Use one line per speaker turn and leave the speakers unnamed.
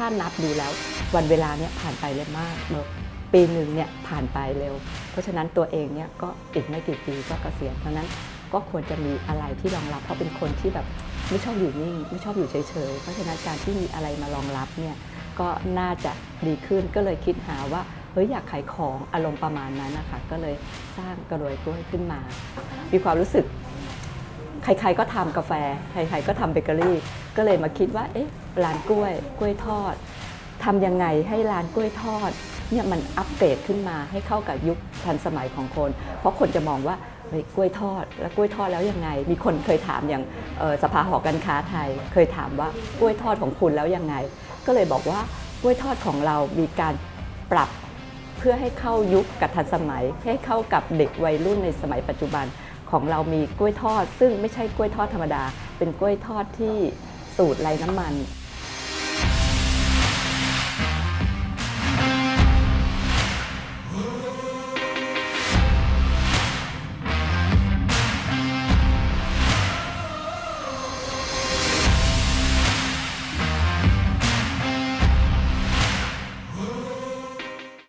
ถ้านับดูแล้ว วันเวลาเนี่ยผ่านไปเร็วมากเนอะปีหนึ่งเนี่ยผ่านไปเร็ว เพราะฉะนั้นตัวเองเนี่ยก็อีกไม่กี่ปีก็เกษียณเพราะฉะนั้นก็ควรจะมีอะไรที่รองรับเพราะเป็นคนที่แบบไม่ชอบอยู่นิ่งไม่ชอบอยู่เฉยๆ เพราะฉะนั้นการที่มีอะไรมารองรับเนี่ยก็น่าจะดีขึ้นก็เลยคิดหาว่าเฮ้ยอยากขายของอารมณ์ประมาณนั้นนะคะก็เลยสร้างกระรวยกล้วยขึ้นมา มีความรู้สึก ใครๆก็ทำกาแฟ ใครๆก็ทำเบเกอรี่ ก็เลยมาคิดว่า เอ๊ะ ร้านกล้วย กล้วยทอดทำยังไงให้ร้านกล้วยทอดเนี่ยมันอัปเกรดขึ้นมาให้เข้ากับยุคทันสมัยของคน เพราะคนจะมองว่าเฮ้ยกล้วยทอด แล้วกล้วยทอดแล้วยังไง มีคนเคยถามอย่างสภาหอการค้าไทย เคยถามว่ากล้วยทอดของคุณแล้วยังไง ก็เลยบอกว่ากล้วยทอดของเรามีการปรับเพื่อให้เข้ายุคกับทันสมัย ให้เข้ากับเด็กวัยรุ่นในสมัยปัจจุบัน ของเรามีกล้วยทอด ซึ่งไม่ใช่กล้วยทอดธรรมดา เป็นกล้วยทอดที่สูตรไร้น้ำมัน